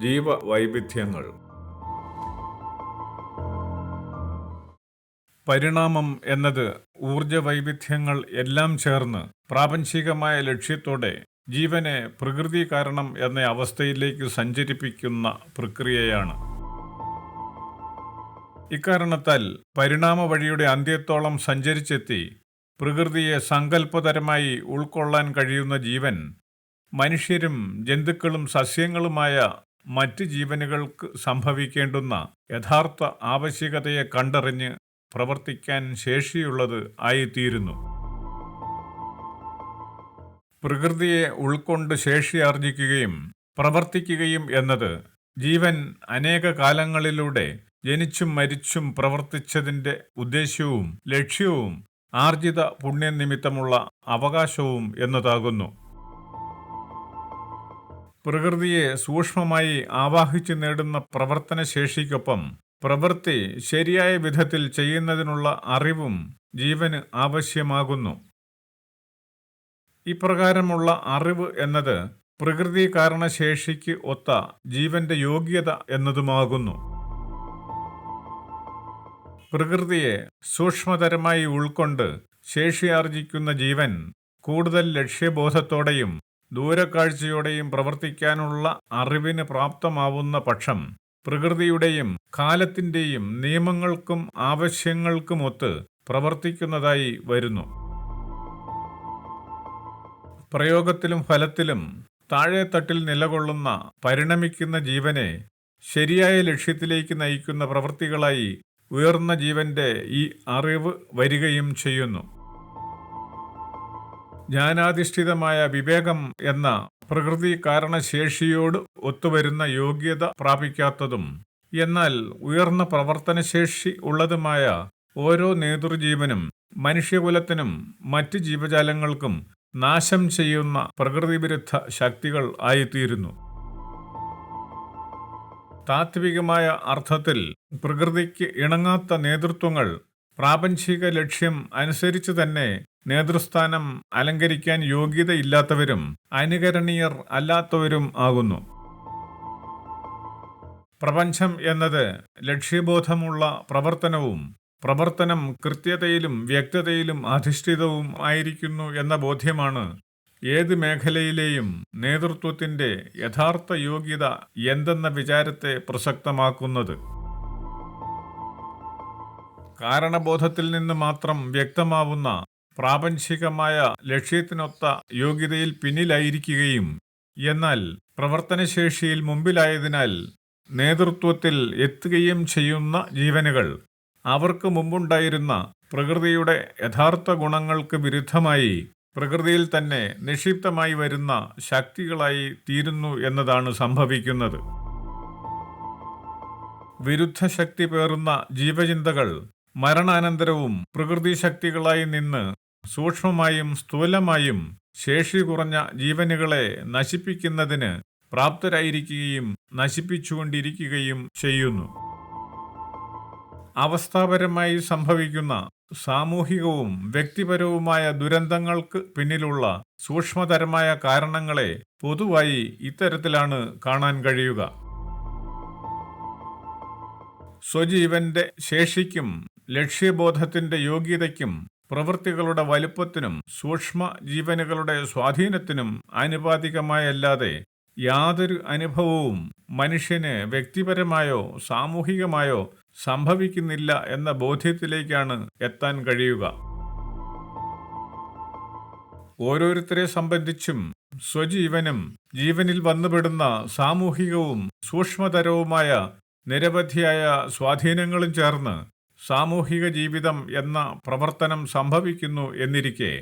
ജീവവൈവിധ്യങ്ങൾ. പരിണാമം എന്നത് ഊർജ വൈവിധ്യങ്ങൾ എല്ലാം ചേർന്ന് പ്രാപഞ്ചികമായ ലക്ഷ്യത്തോടെ ജീവനെ പ്രകൃതി കാരണം എന്ന അവസ്ഥയിലേക്ക് സഞ്ചരിപ്പിക്കുന്ന പ്രക്രിയയാണ്. ഇക്കാരണത്താൽ പരിണാമ വഴിയുടെ അന്ത്യത്തോളം സഞ്ചരിച്ചെത്തി പ്രകൃതിയെ സങ്കല്പതരമായി ഉൾക്കൊള്ളാൻ കഴിയുന്ന ജീവൻ മനുഷ്യരും ജന്തുക്കളും സസ്യങ്ങളുമായ മറ്റ് ജീവനുകൾക്ക് സംഭവിക്കേണ്ടുന്ന യഥാർത്ഥ ആവശ്യകതയെ കണ്ടറിഞ്ഞ് പ്രവർത്തിക്കാൻ ശേഷിയുള്ളത് ആയിത്തീരുന്നു. പ്രകൃതിയെ ഉൾക്കൊണ്ട് ശേഷിയാർജിക്കുകയും പ്രവർത്തിക്കുകയും എന്നത് ജീവൻ അനേക കാലങ്ങളിലൂടെ ജനിച്ചും മരിച്ചും പ്രവർത്തിച്ചതിന്റെ ഉദ്ദേശ്യവും ലക്ഷ്യവും ആർജിത പുണ്യനിമിത്തമുള്ള അവകാശവും എന്നതാകുന്നു. പ്രകൃതിയെ സൂക്ഷ്മമായി ആവാഹിച്ചു നേടുന്ന പ്രവർത്തന ശേഷിക്കൊപ്പം പ്രവൃത്തി ശരിയായ വിധത്തിൽ ചെയ്യുന്നതിനുള്ള അറിവും ജീവന് ആവശ്യമാകുന്നു. ഇപ്രകാരമുള്ള അറിവ് എന്നത് പ്രകൃതി കാരണശേഷിക്ക് ഒത്ത ജീവന്റെ യോഗ്യത എന്നതുമാകുന്നു. പ്രകൃതിയെ സൂക്ഷ്മതരമായി ഉൾക്കൊണ്ട് ശേഷിയാർജിക്കുന്ന ജീവൻ കൂടുതൽ ലക്ഷ്യബോധത്തോടെയും ദൂരക്കാഴ്ചയോടെയും പ്രവർത്തിക്കാനുള്ള അറിവിന് പ്രാപ്തമാവുന്ന പക്ഷം പ്രകൃതിയുടെയും കാലത്തിന്റെയും നിയമങ്ങൾക്കും ആവശ്യങ്ങൾക്കുമൊത്ത് പ്രവർത്തിക്കുന്നതായി വരുന്നു. പ്രയോഗത്തിലും ഫലത്തിലും താഴെത്തട്ടിൽ നിലകൊള്ളുന്ന പരിണമിക്കുന്ന ജീവനെ ശരിയായ ലക്ഷ്യത്തിലേക്ക് നയിക്കുന്ന പ്രവൃത്തികളായി ഉയർന്ന ജീവന്റെ ഈ അറിവ് വരികയും ചെയ്യുന്നു. ജ്ഞാനാധിഷ്ഠിതമായ വിവേകം എന്ന പ്രകൃതി കാരണശേഷിയോട് ഒത്തുവരുന്ന യോഗ്യത പ്രാപിക്കാത്തതും എന്നാൽ ഉയർന്ന പ്രവർത്തനശേഷി ഉള്ളതുമായ ഓരോ നേതൃജീവനും മനുഷ്യകുലത്തിനും മറ്റ് ജീവജാലങ്ങൾക്കും നാശം ചെയ്യുന്ന പ്രകൃതിവിരുദ്ധ ശക്തികൾ ആയിത്തീരുന്നു. താത്വികമായ അർത്ഥത്തിൽ പ്രകൃതിക്ക് ഇണങ്ങാത്ത നേതൃത്വങ്ങൾ പ്രാപഞ്ചിക ലക്ഷ്യം അനുസരിച്ച് തന്നെ നേതൃസ്ഥാനം അലങ്കരിക്കാൻ യോഗ്യതയില്ലാത്തവരും അനുകരണീയർ അല്ലാത്തവരും ആകുന്നു. പ്രപഞ്ചം എന്നത് ലക്ഷ്യബോധമുള്ള പ്രവർത്തനവും പ്രവർത്തനം കൃത്യതയിലും വ്യക്തതയിലും അധിഷ്ഠിതവും ആയിരിക്കുന്നു എന്ന ബോധ്യമാണ് ഏത് മേഖലയിലെയും നേതൃത്വത്തിന്റെ യഥാർത്ഥ യോഗ്യത എന്തെന്ന വിചാരത്തെ പ്രസക്തമാക്കുന്നത്. കാരണബോധത്തിൽ നിന്ന് മാത്രം വ്യക്തമാവുന്ന പ്രാപഞ്ചികമായ ലക്ഷ്യത്തിനൊത്ത യോഗ്യതയിൽ പിന്നിലായിരിക്കുകയും എന്നാൽ പ്രവർത്തനശേഷിയിൽ മുമ്പിലായതിനാൽ നേതൃത്വത്തിൽ എത്തുകയും ചെയ്യുന്ന ജീവനുകൾ അവർക്ക് മുമ്പുണ്ടായിരുന്ന പ്രകൃതിയുടെ യഥാർത്ഥ ഗുണങ്ങൾക്ക് വിരുദ്ധമായി പ്രകൃതിയിൽ തന്നെ നിക്ഷിപ്തമായി വരുന്ന ശക്തികളായി തീരുന്നു എന്നതാണ് സംഭവിക്കുന്നത്. വിരുദ്ധ ശക്തി പേറുന്ന ജീവചിന്തകൾ മരണാനന്തരവും പ്രകൃതി ശക്തികളായി നിന്ന് സൂക്ഷ്മമായും സ്ഥൂലമായും ശേഷി കുറഞ്ഞ ജീവനുകളെ നശിപ്പിക്കുന്നതിന് പ്രാപ്തരായിരിക്കുകയും നശിപ്പിച്ചുകൊണ്ടിരിക്കുകയും ചെയ്യുന്നു. അവസ്ഥാപരമായി സംഭവിക്കുന്ന സാമൂഹികവും വ്യക്തിപരവുമായ ദുരന്തങ്ങൾക്ക് പിന്നിലുള്ള സൂക്ഷ്മതരമായ കാരണങ്ങളെ പൊതുവായി ഇത്തരത്തിലാണ് കാണാൻ കഴിയുക. സ്വജീവന്റെ ശേഷിക്കും ലക്ഷ്യബോധത്തിന്റെ യോഗ്യതയ്ക്കും പ്രവൃത്തികളുടെ വലുപ്പത്തിനും സൂക്ഷ്മ ജീവനുകളുടെ സ്വാധീനത്തിനും ആനുപാതികമായല്ലാതെ യാതൊരു അനുഭവവും മനുഷ്യന് വ്യക്തിപരമായോ സാമൂഹികമായോ സംഭവിക്കുന്നില്ല എന്ന ബോധ്യത്തിലേക്കാണ് എത്താൻ കഴിയുക. ഓരോരുത്തരെ സംബന്ധിച്ചും സ്വജീവനും ജീവനിൽ വന്നുപെടുന്ന സാമൂഹികവും സൂക്ഷ്മതരവുമായ നിരവധിയായ സ്വാധീനങ്ങളും ചേർന്ന് സാമൂഹിക ജീവിതം എന്ന പ്രവർത്തനം സംഭവിക്കുന്നു എന്നിരിക്കെ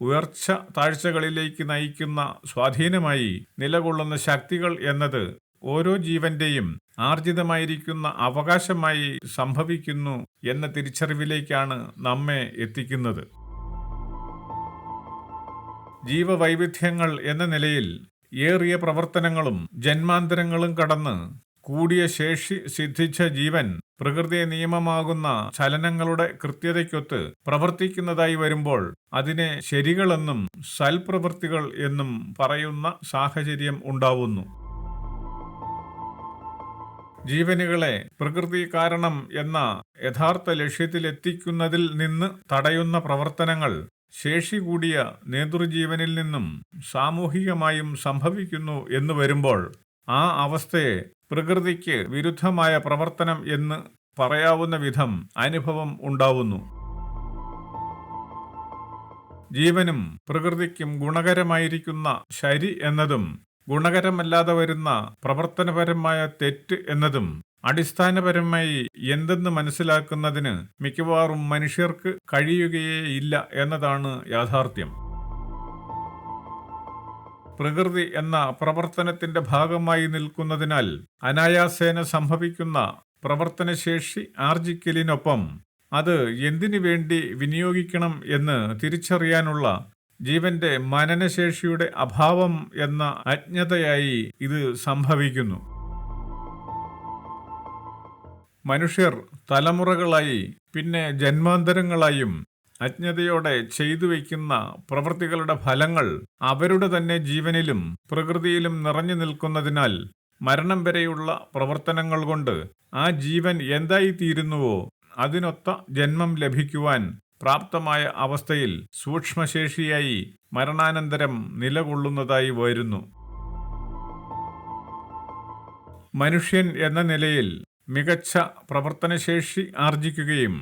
ഉയർച്ച താഴ്ചകളിലേക്ക് നയിക്കുന്ന സ്വാധീനമായി നിലകൊള്ളുന്ന ശക്തികൾ എന്നത് ഓരോ ജീവന്റെയും ആർജിതമായിരിക്കുന്ന അവകാശമായി സംഭവിക്കുന്നു എന്ന തിരിച്ചറിവിലേക്കാണ് നമ്മെ എത്തിക്കുന്നത്. ജീവവൈവിധ്യങ്ങൾ എന്ന നിലയിൽ ഏറിയ പ്രവർത്തനങ്ങളും ജന്മാന്തരങ്ങളും കടന്ന് കൂടിയ ശേഷി സിദ്ധിച്ച ജീവൻ പ്രകൃതി നിയമമാകുന്ന ചലനങ്ങളുടെ കൃത്യതയ്ക്കൊത്ത് പ്രവർത്തിക്കുന്നതായി വരുമ്പോൾ അതിനെ ശരികളെന്നും സൽപ്രവൃത്തികൾ എന്നും പറയുന്ന സാഹചര്യം ഉണ്ടാവുന്നു. ജീവനുകളെ പ്രകൃതി കാരണം എന്ന യഥാർത്ഥ ലക്ഷ്യത്തിലെത്തിക്കുന്നതിൽ നിന്ന് തടയുന്ന പ്രവർത്തനങ്ങൾ ശേഷി കൂടിയ നേതൃജീവനിൽ നിന്നും സാമൂഹികമായും സംഭവിക്കുന്നു എന്ന് വരുമ്പോൾ ആ അവസ്ഥയെ പ്രകൃതിക്ക് വിരുദ്ധമായ പ്രവർത്തനം എന്ന് പറയാവുന്ന വിധം അനുഭവം ഉണ്ടാവുന്നു. ജീവനും പ്രകൃതിക്കും ഗുണകരമായിരിക്കുന്ന ശരി എന്നതും ഗുണകരമല്ലാതെ വരുന്ന പ്രവർത്തനപരമായ തെറ്റ് എന്നതും അടിസ്ഥാനപരമായി എന്തെന്ന് മനസ്സിലാക്കുന്നതിന് മിക്കവാറും മനുഷ്യർക്ക് കഴിയുകയേ ഇല്ല എന്നതാണ് യാഥാർത്ഥ്യം. പ്രകൃതി എന്ന പ്രവർത്തനത്തിന്റെ ഭാഗമായി നിൽക്കുന്നതിനാൽ അനായാസേന സംഭവിക്കുന്ന പ്രവർത്തനശേഷി ആർജിക്കലിനൊപ്പം അത് എന്തിനു വേണ്ടി വിനിയോഗിക്കണം എന്ന് തിരിച്ചറിയാനുള്ള ജീവന്റെ മനനശേഷിയുടെ അഭാവം എന്ന അജ്ഞതയായി ഇത് സംഭവിക്കുന്നു. മനുഷ്യർ തലമുറകളായി പിന്നെ ജന്മാന്തരങ്ങളായും അജ്ഞതയോടെ ചെയ്തു വയ്ക്കുന്ന പ്രവൃത്തികളുടെ ഫലങ്ങൾ അവരുടെ തന്നെ ജീവനിലും പ്രകൃതിയിലും നിറഞ്ഞു നിൽക്കുന്നതിനാൽ മരണം വരെയുള്ള പ്രവർത്തനങ്ങൾ കൊണ്ട് ആ ജീവൻ എന്തായിത്തീരുന്നുവോ അതിനൊത്ത ജന്മം ലഭിക്കുവാൻ പ്രാപ്തമായ അവസ്ഥയിൽ സൂക്ഷ്മശേഷിയായി മരണാനന്തരം നിലകൊള്ളുന്നതായി വരുന്നു. മനുഷ്യൻ എന്ന നിലയിൽ മികച്ച പ്രവർത്തനശേഷി ആർജിക്കുകയും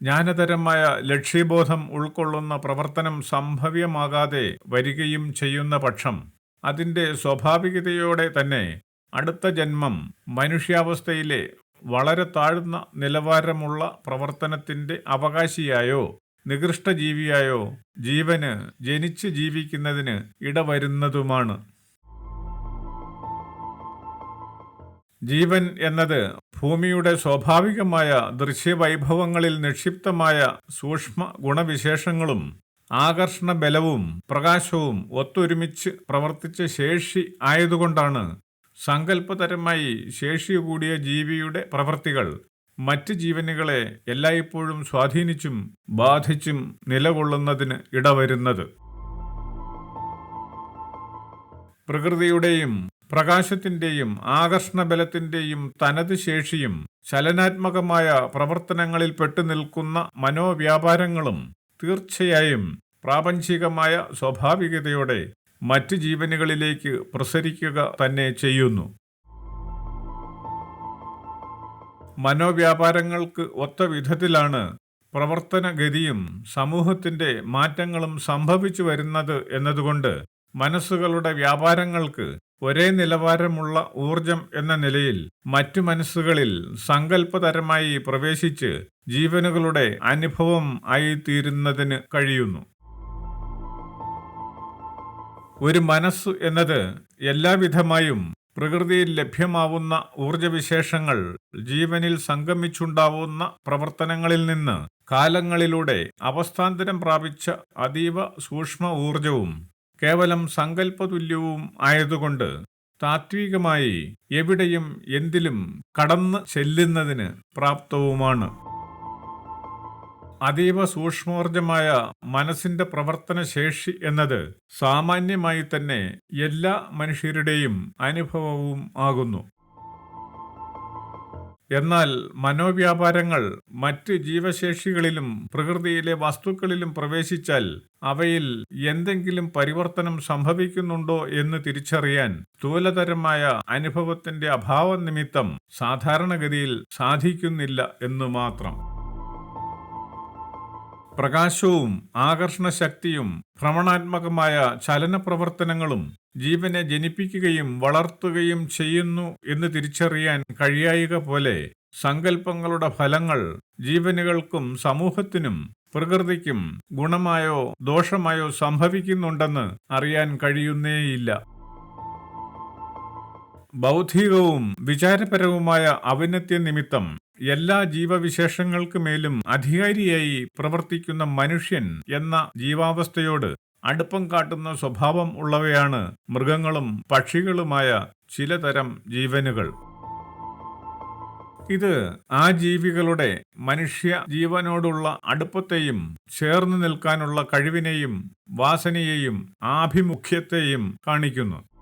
ജ്ഞാനതരമായ ലക്ഷ്യബോധം ഉൾക്കൊള്ളുന്ന പ്രവർത്തനം സംഭവ്യമാകാതെ വരികയും ചെയ്യുന്ന പക്ഷം അതിന്റെ സ്വാഭാവികതയോടെ തന്നെ അടുത്ത ജന്മം മനുഷ്യാവസ്ഥയിലെ വളരെ താഴ്ന്ന നിലവാരമുള്ള പ്രവർത്തനത്തിന്റെ അവകാശിയായോ നികൃഷ്ടജീവിയായോ ജീവന് ജനിച്ച് ജീവിക്കുന്നതിന് ഇടവരുന്നതുമാണ്. ജീവൻ എന്നത് ഭൂമിയുടെ സ്വാഭാവികമായ ദൃശ്യവൈഭവങ്ങളിൽ നിക്ഷിപ്തമായ സൂക്ഷ്മ ഗുണവിശേഷങ്ങളും ആകർഷണ ബലവും പ്രകാശവും ഒത്തൊരുമിച്ച് പ്രവർത്തിച്ച ശേഷി ആയതുകൊണ്ടാണ് സങ്കല്പതരമായി ശേഷി കൂടിയ ജീവിയുടെ പ്രവൃത്തികൾ മറ്റ് ജീവനുകളെ എല്ലായ്പ്പോഴും സ്വാധീനിച്ചും ബാധിച്ചും നിലകൊള്ളുന്നതിന് ഇടവരുന്നത്. പ്രകൃതിയുടെയും പ്രകാശത്തിന്റെയും ആകർഷണബലത്തിന്റെയും തനത് ശേഷിയും ചലനാത്മകമായ പ്രവർത്തനങ്ങളിൽ പെട്ടുനിൽക്കുന്ന മനോവ്യാപാരങ്ങളും തീർച്ചയായും പ്രാപഞ്ചികമായ സ്വാഭാവികതയോടെ മറ്റ് ജീവനുകളിലേക്ക് പ്രസരിക്കുക തന്നെ ചെയ്യുന്നു. മനോവ്യാപാരങ്ങൾക്ക് ഒത്ത വിധത്തിലാണ് പ്രവർത്തനഗതിയും സമൂഹത്തിന്റെ മാറ്റങ്ങളും സംഭവിച്ചു വരുന്നത് എന്നതുകൊണ്ട് മനസ്സുകളുടെ വ്യാപാരങ്ങൾക്ക് ഒരേ നിലവാരമുള്ള ഊർജം എന്ന നിലയിൽ മറ്റു മനസ്സുകളിൽ സങ്കല്പതരമായി പ്രവേശിച്ച് ജീവനുകളുടെ അനുഭവം ആയിത്തീരുന്നതിന് കഴിയുന്നു. ഒരു മനസ്സ് എന്നത് എല്ലാവിധമായും പ്രകൃതിയിൽ ലഭ്യമാവുന്ന ഊർജവിശേഷങ്ങൾ ജീവനിൽ സംഗമിച്ചുണ്ടാവുന്ന പ്രവർത്തനങ്ങളിൽ നിന്ന് കാലങ്ങളിലൂടെ അവസ്ഥാന്തരം പ്രാപിച്ച അതീവ സൂക്ഷ്മ ഊർജവും കേവലം സങ്കല്പതുല്യവും ആയതുകൊണ്ട് താത്വികമായി എവിടെയും എന്തിലും കടന്ന് ചെല്ലുന്നതിന് പ്രാപ്തവുമാണ്. അതീവ സൂക്ഷ്മോർജമായ മനസ്സിന്റെ പ്രവർത്തന ശേഷി എന്നത് സാമാന്യമായി തന്നെ എല്ലാ മനുഷ്യരുടെയും അനുഭവവും ആകുന്നു. എന്നാൽ മനോവ്യാപാരങ്ങൾ മറ്റ് ജീവശേഷികളിലും പ്രകൃതിയിലെ വസ്തുക്കളിലും പ്രവേശിച്ചാൽ അവയിൽ എന്തെങ്കിലും പരിവർത്തനം സംഭവിക്കുന്നുണ്ടോ എന്ന് തിരിച്ചറിയാൻ സ്ഥൂലതരമായ അനുഭവത്തിന്റെ അഭാവ നിമിത്തം സാധാരണഗതിയിൽ സാധിക്കുന്നില്ല എന്ന് മാത്രം. പ്രകാശവും ആകർഷണ ശക്തിയും ഭ്രമണാത്മകമായ ചലന പ്രവർത്തനങ്ങളും ജീവനെ ജനിപ്പിക്കുകയും വളർത്തുകയും ചെയ്യുന്നു എന്ന് തിരിച്ചറിയാൻ കഴിയായിക പോലെ സങ്കല്പങ്ങളുടെ ഫലങ്ങൾ ജീവനുകൾക്കും സമൂഹത്തിനും പ്രകൃതിക്കും ഗുണമായോ ദോഷമായോ സംഭവിക്കുന്നുണ്ടെന്ന് അറിയാൻ കഴിയുന്നേയില്ല. ബൗദ്ധികവും വിചാരപരവുമായ ഔന്നത്യ നിമിത്തം എല്ലാ ജീവവിശേഷങ്ങൾക്കുമേലും അധികാരിയായി പ്രവർത്തിക്കുന്ന മനുഷ്യൻ എന്ന ജീവാവസ്ഥയോട് അടുപ്പം കാട്ടുന്ന സ്വഭാവം ഉള്ളവയാണ് മൃഗങ്ങളും പക്ഷികളുമായ ചിലതരം ജീവനുകൾ. ഇത് ആ ജീവികളുടെ മനുഷ്യ ജീവനോടുള്ള അടുപ്പത്തെയും ചേർന്ന് നിൽക്കാനുള്ള കഴിവിനെയും വാസനയെയും ആഭിമുഖ്യത്തെയും കാണിക്കുന്നു.